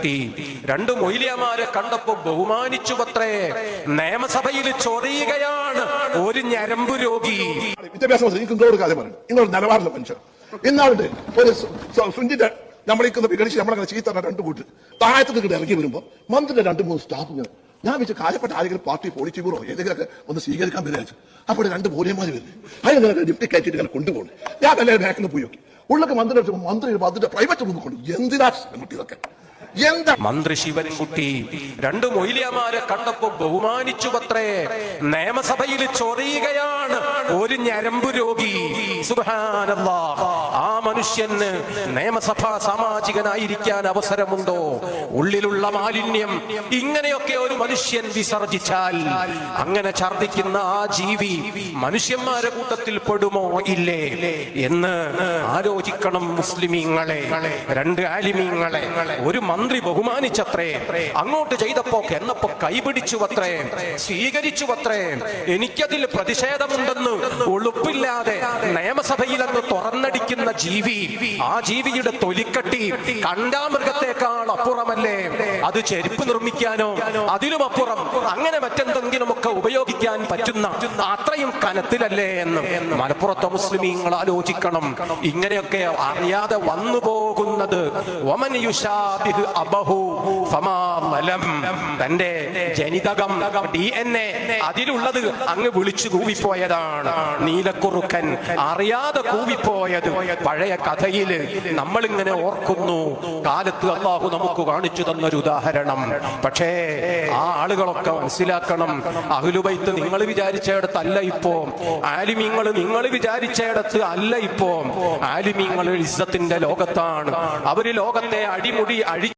കുട്ടി. രണ്ട് മൊയ്ലിയമാരെ കണ്ടപ്പോ ബഹുമാനിച്ചു പത്രേ നിയമസഭയിൽ ചൊറിയുകയാണ്. ഒരു ഞരമ്പ് രോഗി. വിദ്യാഭ്യാസ മന്ത്രി നിങ്ങളോട് കാര്യം പറയും നിങ്ങൾ നിലവാരമുള്ള മനുഷ്യർ. ഇന്നാളുണ്ട് ഒരു സു- സു- സുന്ദിന്റെ നമ്മളിക്കുന്ന വിഘടിച്ച് നമ്മളങ്ങനെ ചീത്ത രണ്ട് കൂട്ട് താഴത്ത് നിന്ന് ഇറങ്ങി വരുമ്പോ മന്ത്രിയുടെ രണ്ട് മൂന്ന് സ്റ്റാഫ് ഇങ്ങനെ ഞാൻ വെച്ച് കാര്യപ്പെട്ട ആരെങ്കിലും പാർട്ടി പോളിറ്റി ബ്യൂറോ ഏതെങ്കിലുമൊക്കെ ഒന്ന് സ്വീകരിക്കാൻ വിചാരിച്ചു. അപ്പോൾ രണ്ട് ബോധ്യന്മാർ വരുന്നു അതിനെ ഡിപ്റ്റി കയറ്റിട്ട് ഇങ്ങനെ കൊണ്ടുപോകും. ഞാൻ തന്നെ ബാക്കിൽ പോയി ഉള്ളൊക്കെ മന്ത്രി മന്ത്രി അതിന്റെ പ്രൈവറ്റ് റൂമിൽ കൊണ്ടു എന്തിനാ ഇതൊക്കെ എന്താ? മന്ത്രി ശിവൻകുട്ടി രണ്ട് മൊയ്ലിയമാരെ കണ്ടപ്പോ ബഹുമാനിച്ചു പത്രേ നിയമസഭയിൽ ചൊറിയുകയാണ്. ഒരു ഞരമ്പ് രോഗി. ആ മനുഷ്യന് നിയമസഭാ സാമാജികനായിരിക്കാൻ അവസരമുണ്ടോ? ഉള്ളിലുള്ള മാലിന്യം ഇങ്ങനെയൊക്കെ ഒരു മനുഷ്യൻ വിസർജിച്ചാൽ അങ്ങനെ ഛർദിക്കുന്ന ആ ജീവി മനുഷ്യന്മാരെ കൂട്ടത്തിൽ പെടുമോ? ഇല്ലേ? എന്ന് ആലോചിക്കണം മുസ്ലിമീങ്ങളെ രണ്ട് ആലിമീങ്ങളെ. ഒരു മന്ത്രി ബഹുമാനിച്ചത്രേ. അങ്ങോട്ട് ചെയ്തപ്പോ എന്നപ്പോ കൈപിടിച്ചു അത്രേ സ്വീകരിച്ചു അത്രേ എനിക്കതിൽ പ്രതിഷേധമുണ്ടെന്ന് ഒളുപ്പില്ലാതെ നിയമസഭയിലങ്ങ് തുറന്നടിക്കുന്ന ജീവി ആ ജീവിയുടെ തൊലിക്കട്ടി കണ്ടാമൃഗത്തെക്കാൾ അപ്പുറമല്ലേ? അത് ചെരുപ്പ് നിർമ്മിക്കാനോ അതിലും അപ്പുറം അങ്ങനെ മറ്റെന്തെങ്കിലുമൊക്കെ ഉപയോഗിക്കാൻ പറ്റുന്ന അത്രയും കനത്തിലല്ലേ എന്ന് മലപ്പുറത്തെ മുസ്ലിമീങ്ങൾ ആലോചിക്കണം. ഇങ്ങനെയൊക്കെ അറിയാതെ വന്നു പോകുന്നത്. തന്റെ ജനിതകം ഡി എൻ എ അതിലുള്ളത് അങ്ങ് വിളിച്ചു കൂവിപ്പോയതാണ്. നീലക്കുറുക്കൻ അറിയാതെ കൂവിപ്പോയത് പഴയ കഥയിൽ നമ്മളിങ്ങനെ ഓർക്കുന്നു. കാലത്ത് അള്ളാഹു നമുക്ക് കാണിച്ചു തന്നൊരു ഉദാഹരണം പക്ഷേ ആ ആളുകളൊക്കെ മനസ്സിലാക്കണം. അഹ്ലുബൈത്ത് നിങ്ങൾ വിചാരിച്ചയിടത്തല്ല ഇപ്പോ. ആലിമീങ്ങൾ നിങ്ങൾ വിചാരിച്ചയിടത്ത് അല്ല ഇപ്പോ. ആലിമീങ്ങൾ ഇസ്സത്തിന്റെ ലോകത്താണ്. അവർ ലോകത്തെ അടിമുടി അഴി